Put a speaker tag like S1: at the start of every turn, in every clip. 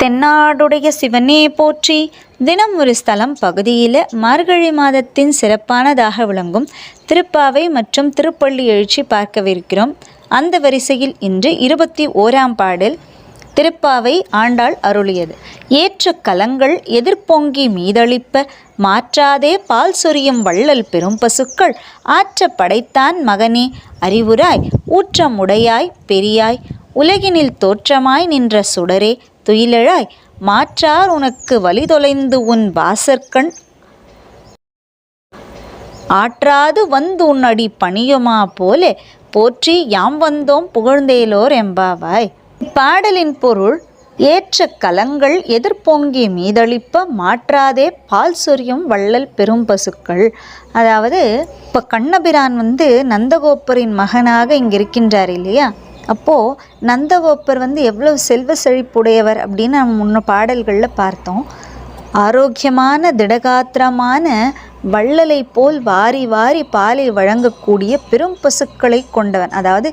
S1: தென்னாடுடைய சிவனே போற்றி. தினம் ஒரு ஸ்தலம் பகுதியில் மார்கழி மாதத்தின் சிறப்பானதாக விளங்கும். திருப்பாவை மற்றும் திருப்பள்ளி எழுச்சி பார்க்கவிருக்கிறோம். அந்த வரிசையில் இன்று இருபத்தி ஓராம் பாடல் திருப்பாவை ஆண்டாள் அருளியது. ஏற்ற கலங்கள் எதிர்பொங்கி மீதளிப்ப மாற்றாதே பால் சொரியும் வள்ளல் பெரும் பசுக்கள் ஆற்ற படைத்தான் மகனே அறிவுராய் ஊற்றமுடையாய் பெரியாய் உலகினில் தோற்றமாய் நின்ற சுடரே துயிலழாய் மாற்றார் உனக்கு வழி தொலைந்து உன் வாசற்கண். ஆற்றாது வந்து உன்னடி பணியுமா போலே போற்றி யாம் வந்தோம் புகழ்ந்தேலோர் எம்பாவாய் இப்பாடலின் பொருள் ஏற்ற கலங்கள் எதிர்பொங்கி மீதளிப்ப மாற்றாதே பால் சொரியும் வள்ளல் பெரும் பசுக்கள். அதாவது இப்போ கண்ணபிரான் வந்து நந்தகோப்பரின் மகனாக இங்கே இருக்கின்றார் இல்லையா? அப்போது நந்தகோப்பர் வந்து எவ்வளவு செல்வ செழிப்புடையவர் அப்படின்னு நம்ம முன்ன பாடல்களில் பார்த்தோம். ஆரோக்கியமான திடகாத்திரமான வள்ளலை போல் வாரி வாரி பாலை வழங்கக்கூடிய பெரும் பசுக்களை கொண்டவன். அதாவது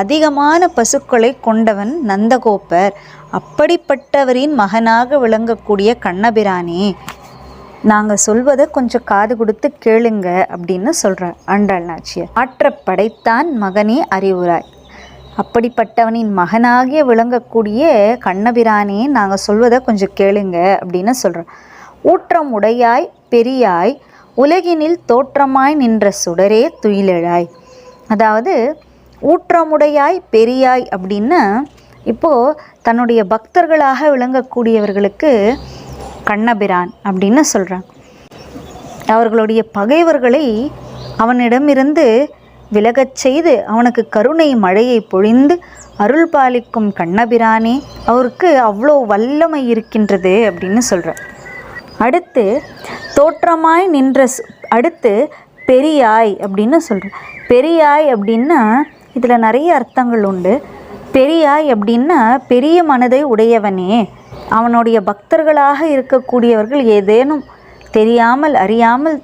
S1: அதிகமான பசுக்களை கொண்டவன் நந்தகோப்பர். அப்படிப்பட்டவரின் மகனாக விளங்கக்கூடிய கண்ணபிரானே நாங்கள் சொல்வதை கொஞ்சம் காது கொடுத்து கேளுங்க அப்படின்னு சொல்கிறார் ஆண்டாள் நாச்சியார் ஆற்ற படைத்தான் மகனே அறிவுராய். அப்படிப்பட்டவனின் மகனாகிய விளங்கக்கூடிய கண்ணபிரானே நாங்கள் சொல்வதை கொஞ்சம் கேளுங்க அப்படின்னு சொல்கிறோம் ஊற்றம் உடையாய் பெரியாய் உலகினில் தோற்றமாய் நின்ற சுடரே துயிலழாய். அதாவது ஊற்றமுடையாய் பெரியாய் அப்படின்னா இப்போது தன்னுடைய பக்தர்களாக விளங்கக்கூடியவர்களுக்கு கண்ணபிரான் அப்படின்னு சொல்கிறான் அவர்களுடைய பகைவர்களை அவனிடமிருந்து விலகச் செய்து அவனுக்கு கருணை மழையை பொழிந்து அருள் பாலிக்கும் கண்ணபிரானே அவருக்கு அவ்வளோ வல்லமை இருக்கின்றது அப்படின்னு சொல்கிறார் அடுத்து தோற்றமாய் நின்ற அடுத்து பெரியாய் அப்படின்னு சொல்கிறார் பெரியாய் அப்படின்னா இதில் நிறைய அர்த்தங்கள் உண்டு. பெரியாய் அப்படின்னா பெரிய மனதை உடையவனே. அவனுடைய பக்தர்களாக இருக்கக்கூடியவர்கள் ஏதேனும் தெரியாமல் அறியாமல்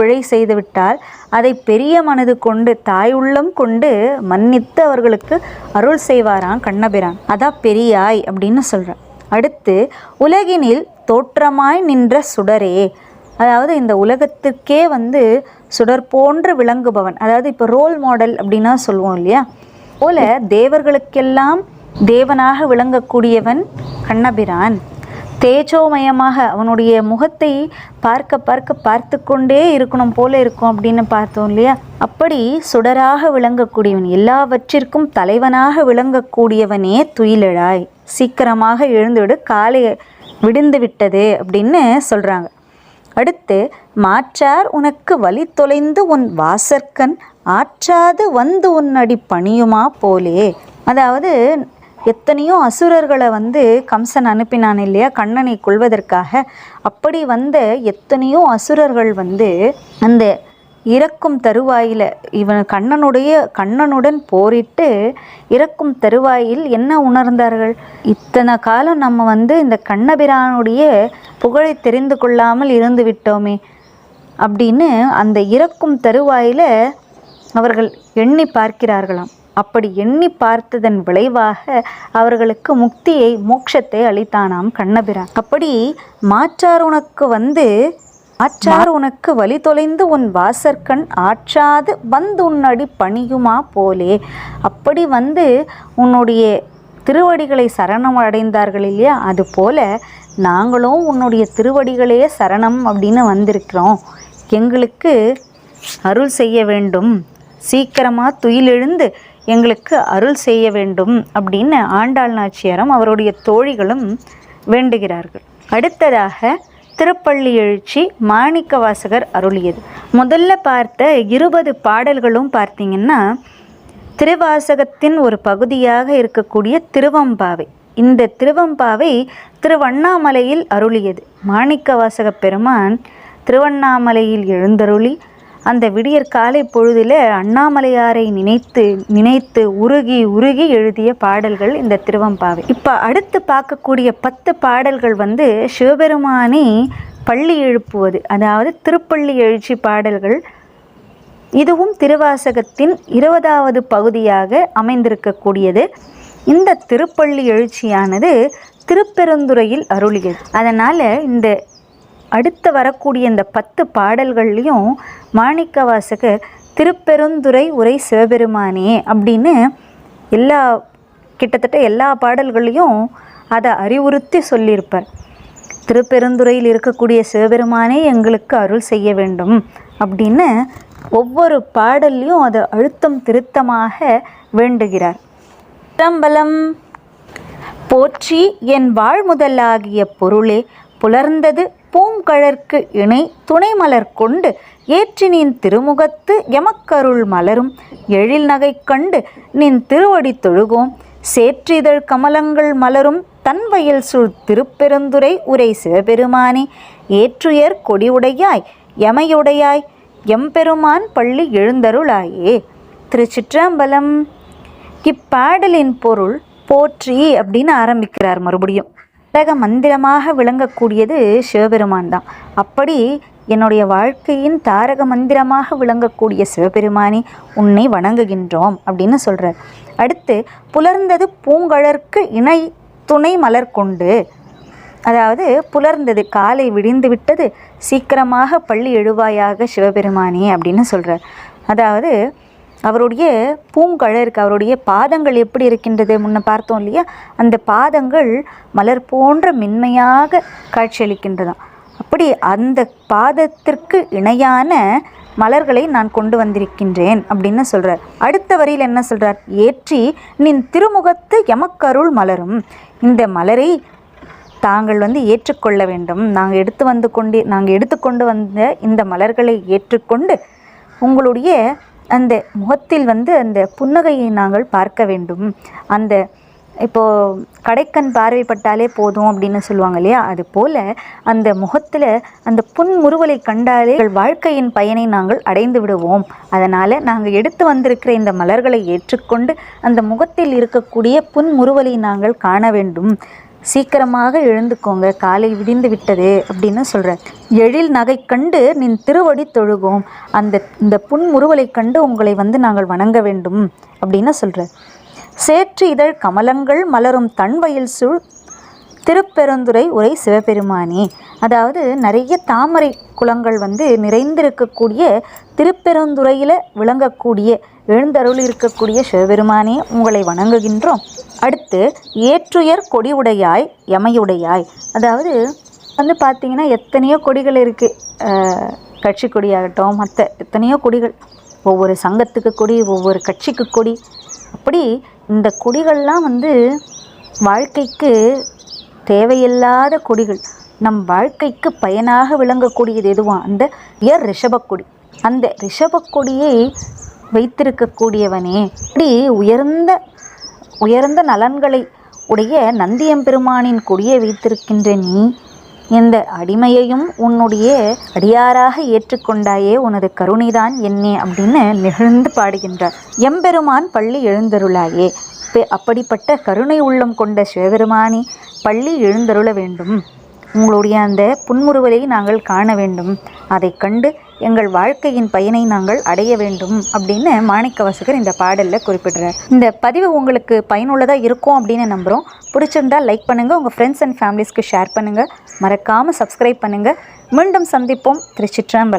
S1: பிழை செய்துவிட்டால் அதை பெரிய மனது கொண்டு தாய் உள்ளம் கொண்டு மன்னித்து அவர்களுக்கு அருள் செய்வாராம் கண்ணபிரான். அதான் பெரியாய் அப்படின்னு சொல்கிறான் அடுத்து உலகினில் தோற்றமாய் நின்ற சுடரே. அதாவது இந்த உலகத்துக்கே வந்து சுடர் போன்று விளங்குபவன். அதாவது இப்போ ரோல் மாடல் அப்படின்னா சொல்லுவோம் இல்லையா? போல தேவர்களுக்கெல்லாம் தேவனாக விளங்கக்கூடியவன் கண்ணபிரான். தேஜோமயமாக அவனுடைய முகத்தை பார்க்க பார்க்க பார்த்து கொண்டே இருக்கணும் போல இருக்கும் அப்படின்னு பார்த்தோம் இல்லையா? அப்படி சுடராக விளங்கக்கூடியவன் எல்லாவற்றிற்கும் தலைவனாக விளங்கக்கூடியவனே துயிலழாய். சீக்கிரமாக எழுந்துவிடு காலை விடிந்து விட்டது அப்படின்னு சொல்கிறாங்க அடுத்து மாற்றார் உனக்கு வழி தொலைந்து உன் வாசற்கண் ஆற்றாது வந்து உன்னடி பணியுமா போலே? அதாவது எத்தனையோ அசுரர்களை வந்து கம்சன் அனுப்பினான் இல்லையா? கண்ணனை கொள்வதற்காக அப்படி வந்த எத்தனையோ அசுரர்கள் வந்து அந்த இறக்கும் தருவாயில் இவன் கண்ணனுடைய கண்ணனுடன் போரிட்டு இறக்கும் தருவாயில் என்ன உணர்ந்தார்கள்? இத்தனை காலம் நம்ம வந்து இந்த கண்ணபிரானுடைய புகழை தெரிந்து கொள்ளாமல் இருந்து விட்டோமே அப்படின்னு அந்த இறக்கும் தருவாயில் அவர்கள் எண்ணி பார்க்கிறார்களாம். அப்படி எண்ணி பார்த்ததன் விளைவாக அவர்களுக்கு முக்தியை மோட்சத்தை அளித்தானாம் கண்ணபிரான். அப்படி மாற்றார் உனக்கு வந்து ஆற்றார் உனக்கு வழி தொலைந்து உன் வாசற்கண் ஆற்றாது வந்து உன்னடி பணியுமா போலே. அப்படி வந்து உன்னுடைய திருவடிகளை சரணம் அடைந்தார்கள் இல்லையா? அதுபோல நாங்களும் உன்னுடைய திருவடிகளே சரணம் அப்படின்னு வந்திருக்கிறோம். எங்களுக்கு அருள் செய்ய வேண்டும். சீக்கிரமாக துயிலெழுந்து எங்களுக்கு அருள் செய்ய வேண்டும் அப்படின்னு ஆண்டாள் நாச்சியாரும் அவருடைய தோழிகளும் வேண்டுகிறார்கள். அடுத்ததாக திருப்பள்ளி எழுச்சி மாணிக்க வாசகர் அருளியது. முதல்ல பார்த்த இருபது பாடல்களும் பார்த்தீங்கன்னா திருவாசகத்தின் ஒரு பகுதியாக இருக்கக்கூடிய திருவம்பாவை. இந்த திருவம்பாவை திருவண்ணாமலையில் அருளியது. மாணிக்கவாசக பெருமான் திருவண்ணாமலையில் எழுந்தருளி அந்த விடியற் காலை பொழுதில் அண்ணாமலையாரை நினைத்து நினைத்து உருகி உருகி எழுதிய பாடல்கள் இந்த திருவம்பாவை. இப்போ அடுத்து பார்க்கக்கூடிய பத்து பாடல்கள் வந்து சிவபெருமானை பள்ளி எழுப்புவது அதாவது திருப்பள்ளி எழுச்சி பாடல்கள். இதுவும் திருவாசகத்தின் இருபதாவது பகுதியாக அமைந்திருக்கக்கூடியது. இந்த திருப்பள்ளி எழுச்சியானது திருப்பெருந்துறையில் அருளியது. அதனால் இந்த அடுத்து வரக்கூடிய இந்த பத்து பாடல்கள்லையும் மாணிக்கவாசகர் திருப்பெருந்துறை உரை சிவபெருமானே அப்படின்னு எல்லா கிட்டத்தட்ட எல்லா பாடல்களையும் அதை அறிவுறுத்தி சொல்லியிருப்பார். திருப்பெருந்துறையில் இருக்கக்கூடிய சிவபெருமானே எங்களுக்கு அருள் செய்ய வேண்டும் அப்படின்னு ஒவ்வொரு பாடல்லையும் அதை அழுத்தம் திருத்தமாக வேண்டுகிறார். சிற்றம்பலம் போற்றி என் வாழ்முதலாகிய பொருளே புலர்ந்தது பூங்கழற்கு இணை துணைமலர் கொண்டு ஏற்றினின் திருமுகத்து எமக்கருள் மலரும். எழில் நகை கண்டு நின் திருவடி தொழுகோம். சேற்றிதழ் கமலங்கள் மலரும் தன் வயல் சூழ் திருப்பெருந்துரை உரை சிவபெருமானே. ஏற்றுயர் கொடியுடையாய் எமையுடையாய் எம்பெருமான் பள்ளி எழுந்தருளாயே. திருச்சிற்றம்பலம். இப்பாடலின் பொருள் போற்றி அப்படின்னு ஆரம்பிக்கிறார் மறுபடியும். உலக மந்திரமாக விளங்கக்கூடியது சிவபெருமான் தான். அப்படி என்னுடைய வாழ்க்கையின் தாரக மந்திரமாக விளங்கக்கூடிய சிவபெருமானி உன்னை வணங்குகின்றோம் அப்படின்னு சொல்கிறார் அடுத்து புலர்ந்தது பூங்கழற்கு இணை துணை மலர் கொண்டு அதாவது புலர்ந்தது காலை விடிந்து விட்டது சீக்கிரமாக பள்ளி எழுவாயாக சிவபெருமானே அப்படின்னு சொல்கிறார் அதாவது அவருடைய பூங்கழற்கு அவருடைய பாதங்கள் எப்படி இருக்கின்றது முன்ன பார்த்தோம் இல்லையா? அந்த பாதங்கள் மலர் போன்ற மென்மையாக காட்சியளிக்கின்றதாம் அப்படி அந்த பாதத்திற்கு இணையான மலர்களை நான் கொண்டு வந்திருக்கின்றேன் அப்படின்னு சொல்கிறார் அடுத்த வரியில் என்ன சொல்கிறார் ஏற்றி நின் திருமுகத்து எமக்கருள் மலரும். இந்த மலரை தாங்கள் வந்து ஏற்றுக்கொள்ள வேண்டும். நாங்கள் எடுத்து வந்து கொண்டு நாங்கள் எடுத்துக்கொண்டு வந்த இந்த மலர்களை ஏற்றுக்கொண்டு உங்களுடைய அந்த முகத்தில் வந்து அந்த புன்னகையை நாங்கள் பார்க்க வேண்டும். அந்த இப்போது கடைக்கண் பார்வைப்பட்டாலே போதும் அப்படின்னு சொல்லுவாங்க இல்லையா? அது போல் அந்த முகத்தில் அந்த புன்முறுவலை கண்டாலே எங்கள் வாழ்க்கையின் பயனை நாங்கள் அடைந்து விடுவோம். அதனால் நாங்கள் எடுத்து வந்திருக்கிற இந்த மலர்களை ஏற்றுக்கொண்டு அந்த முகத்தில் இருக்கக்கூடிய புன்முறுவலை நாங்கள் காண வேண்டும். சீக்கிரமாக எழுந்துக்கோங்க காலை விடிந்து விட்டது அப்படின்னு சொல்கிறார் எழில் நகை கண்டு நின் திருவடி தொழுகும். அந்த இந்த புன்முறுவலை கண்டு உங்களை வந்து நாங்கள் வணங்க வேண்டும் அப்படின்னு சொல்கிறார் சேற்று இதழ் கமலங்கள் மலரும் தன்வயில் சூழ் திருப்பெருந்துறை உரை சிவபெருமானே. அதாவது நிறைய தாமரை குளங்கள் வந்து நிறைந்திருக்கக்கூடிய திருப்பெருந்துறையில் விளங்கக்கூடிய எழுந்தருள் இருக்கக்கூடிய சிவபெருமானே உங்களை வணங்குகின்றோம். அடுத்து ஏற்றுயர் கொடி உடையாய் எமையுடையாய். அதாவது வந்து பார்த்திங்கன்னா எத்தனையோ கொடிகள் இருக்குது கட்சி கொடியாகட்டும் மற்ற எத்தனையோ கொடிகள். ஒவ்வொரு சங்கத்துக்கு கொடி ஒவ்வொரு கட்சிக்கு கொடி. அப்படி இந்த கொடிகள்லாம் வந்து வாழ்க்கைக்கு தேவையில்லாத கொடிகள் நம் வாழ்க்கைக்கு பயனாக விளங்கக்கூடியது எதுவா? அந்த இயர் ரிஷபக்கொடி அந்த ரிஷபக்கொடியை வைத்திருக்கக்கூடியவனே. இப்படி உயர்ந்த உயர்ந்த நலன்களை உடைய நந்தியம்பெருமானின் கொடியை வைத்திருக்கின்ற நீ இந்த அடிமையையும் உன்னுடைய அடியாராக ஏற்றுக்கொண்டாயே உனது கருணைதான் என்னே அப்படின்னு நிகழ்ந்து பாடுகின்றார். எம்பெருமான் பள்ளி எழுந்தருளாயே. அப்படிப்பட்ட கருணை உள்ளம் கொண்ட சிவபெருமானி பள்ளி எழுந்தருள வேண்டும். உங்களுடைய அந்த புன்முறுவலை நாங்கள் காண வேண்டும். அதைக் கண்டு எங்கள் வாழ்க்கையின் பயனை நாங்கள் அடைய வேண்டும் அப்படின்னு மாணிக்கவாசகர் இந்த பாடலில் குறிப்பிடுறார். இந்த பதிவு உங்களுக்கு பயனுள்ளதாக இருக்கும் அப்படின்னு நம்புகிறோம் பிடிச்சிருந்தா லைக் பண்ணுங்கள் உங்கள் ஃப்ரெண்ட்ஸ் அண்ட் ஃபேமிலிஸ்க்கு ஷேர் பண்ணுங்கள் மறக்காமல் சப்ஸ்கிரைப் பண்ணுங்கள் மீண்டும் சந்திப்போம். திருச்சிற்றம்பலம்.